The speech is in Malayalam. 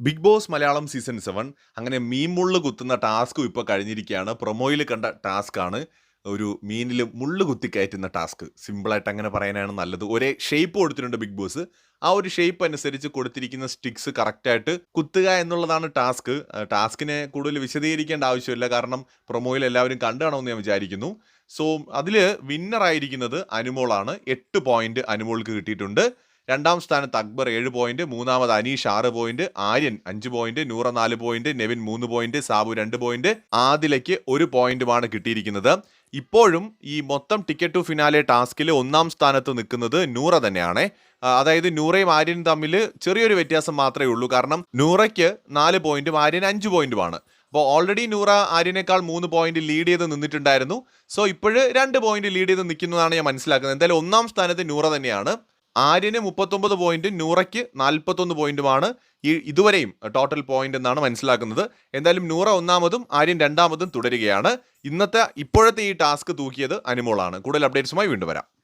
Big Boss Malayalam season seven. അങ്ങനെ മീൻ മുള്ള് കുത്തുന്ന ടാസ്കും ഇപ്പോൾ കഴിഞ്ഞിരിക്കുകയാണ്. പ്രൊമോയിൽ കണ്ട ടാസ്ക് ആണ് ഒരു മീനിൽ മുള്ള് കുത്തി കയറ്റുന്ന ടാസ്ക്. സിമ്പിളായിട്ട് അങ്ങനെ പറയാനാണ് നല്ലത്. ഒരേ ഷേപ്പ് കൊടുത്തിട്ടുണ്ട് ബിഗ് ബോസ്. ആ ഒരു ഷേപ്പ് അനുസരിച്ച് കൊടുത്തിരിക്കുന്ന സ്റ്റിക്സ് കറക്റ്റായിട്ട് കുത്തുക എന്നുള്ളതാണ് ടാസ്ക്. ടാസ്കിനെ കൂടുതൽ വിശദീകരിക്കേണ്ട ആവശ്യമില്ല. കാരണം പ്രൊമോയിൽ എല്ലാവരും കണ്ടു കാണുമെന്ന് ഞാൻ വിചാരിക്കുന്നു. സോ അതിൽ വിന്നർ ആയിരിക്കുന്നത് അനുമോളാണ്. എട്ട് പോയിന്റ് അനുമോൾക്ക് കിട്ടിയിട്ടുണ്ട്. രണ്ടാം സ്ഥാനത്ത് അക്ബർ ഏഴ് പോയിന്റ് മൂന്നാമത് അനീഷ് ആറ് പോയിന്റ് ആര്യൻ അഞ്ച് പോയിന്റ് നൂറ നാല് പോയിന്റ് നെവിൻ മൂന്ന് പോയിന്റ് സാബു രണ്ട് പോയിന്റ് ആദിലയ്ക്ക് ഒരു പോയിന്റുമാണ് കിട്ടിയിരിക്കുന്നത്. ഇപ്പോഴും ഈ മൊത്തം ടിക്കറ്റ് ടു ഫിനാലെ ടാസ്കിൽ ഒന്നാം സ്ഥാനത്ത് നിൽക്കുന്നത് നൂറ തന്നെയാണ്. അതായത് നൂറയും ആര്യനും തമ്മിൽ ചെറിയൊരു വ്യത്യാസം മാത്രമേ ഉള്ളൂ. കാരണം നൂറയ്ക്ക് നാല് പോയിന്റും ആര്യൻ അഞ്ച് പോയിന്റുമാണ് അപ്പോൾ ഓൾറെഡി നൂറ ആര്യനേക്കാൾ മൂന്ന് പോയിന്റ് ലീഡ് ചെയ്ത് നിന്നിട്ടുണ്ടായിരുന്നു. സോ ഇപ്പോഴ് രണ്ട് പോയിന്റ് ലീഡ് ചെയ്ത് നിൽക്കുന്നതാണ് ഞാൻ മനസ്സിലാക്കുന്നത്. എന്തായാലും ഒന്നാം സ്ഥാനത്ത് നൂറ തന്നെയാണ്. ആര്യന് മുപ്പത്തൊമ്പത് പോയിന്റും നൂറയ്ക്ക് നാൽപ്പത്തൊന്ന് പോയിന്റുമാണ് ഈ ഇതുവരെയും ടോട്ടൽ പോയിന്റ് എന്നാണ് മനസ്സിലാക്കുന്നത്. എന്തായാലും നൂറ ഒന്നാമതും ആര്യൻ രണ്ടാമതും തുടരുകയാണ്. ഇന്നത്തെ ഇപ്പോഴത്തെ ഈ ടാസ്ക് തൂക്കിയത് അനുമോളാണ്. കൂടുതൽ അപ്ഡേറ്റ്സുമായി വീണ്ടും വരാം.